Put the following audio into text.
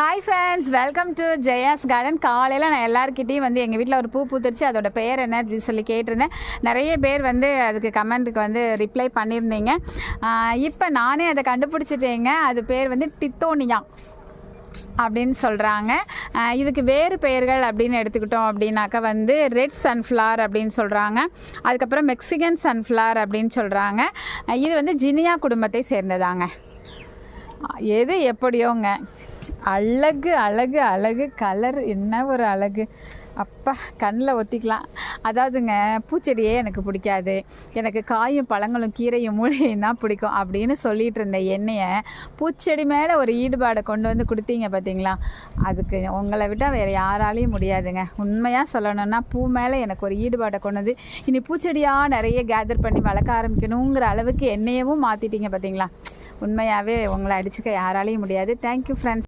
Hi friends welcome to Jaya's garden காலையில் நான் எல்லாருக்கிட்டேயும் வந்து எங்கள் வீட்டில் ஒரு பூ பூத்துருச்சு. அதோட பெயர் என்ன அப்படின்னு சொல்லி கேட்டிருந்தேன். நிறைய பேர் வந்து அதுக்கு கமெண்ட்டுக்கு வந்து ரிப்ளை பண்ணியிருந்தீங்க. இப்போ நானே அதை கண்டுபிடிச்சிட்டேங்க. அது பேர் வந்து டித்தோனியா அப்படின்னு சொல்கிறாங்க இதுக்கு வேறு பெயர்கள் அப்படின்னு எடுத்துக்கிட்டோம் அப்படின்னாக்கா வந்து ரெட் சன்ஃப்ளவர் அப்படின்னு சொல்கிறாங்க அதுக்கப்புறம் மெக்சிகன் சன்ஃப்ளவர் அப்படின்னு சொல்கிறாங்க இது வந்து ஜினியா குடும்பத்தை சேர்ந்ததாங்க. எது எப்படியோங்க? அழகு அழகு அழகு கலர் என்ன ஒரு அழகு? அப்பா கண்ணில் ஒத்திக்கலாம். அதாவதுங்க பூச்செடியே எனக்கு பிடிக்காது. எனக்கு காயும் பழங்களும் கீரையும் மூலிகையும் தான் பிடிக்கும் அப்படின்னு சொல்லிட்டு இருந்த என்னையை பூச்செடி மேலே ஒரு ஈடுபாடை கொண்டு வந்து கொடுத்தீங்க பார்த்தீங்களா அதுக்கு உங்களை விட்டால் வேறு யாராலையும் முடியாதுங்க. உண்மையாக சொல்லணும்னா பூ மேலே எனக்கு ஒரு ஈடுபாடை கொண்டு வந்து இனி பூச்செடியாக நிறைய கேதர் பண்ணி வளர்க்க ஆரம்பிக்கணுங்கிற அளவுக்கு என்னையவும் மாற்றிட்டீங்க பார்த்தீங்களா உண்மையாகவே உங்களை அடிச்சுக்க யாராலையும் முடியாது. Thank you friends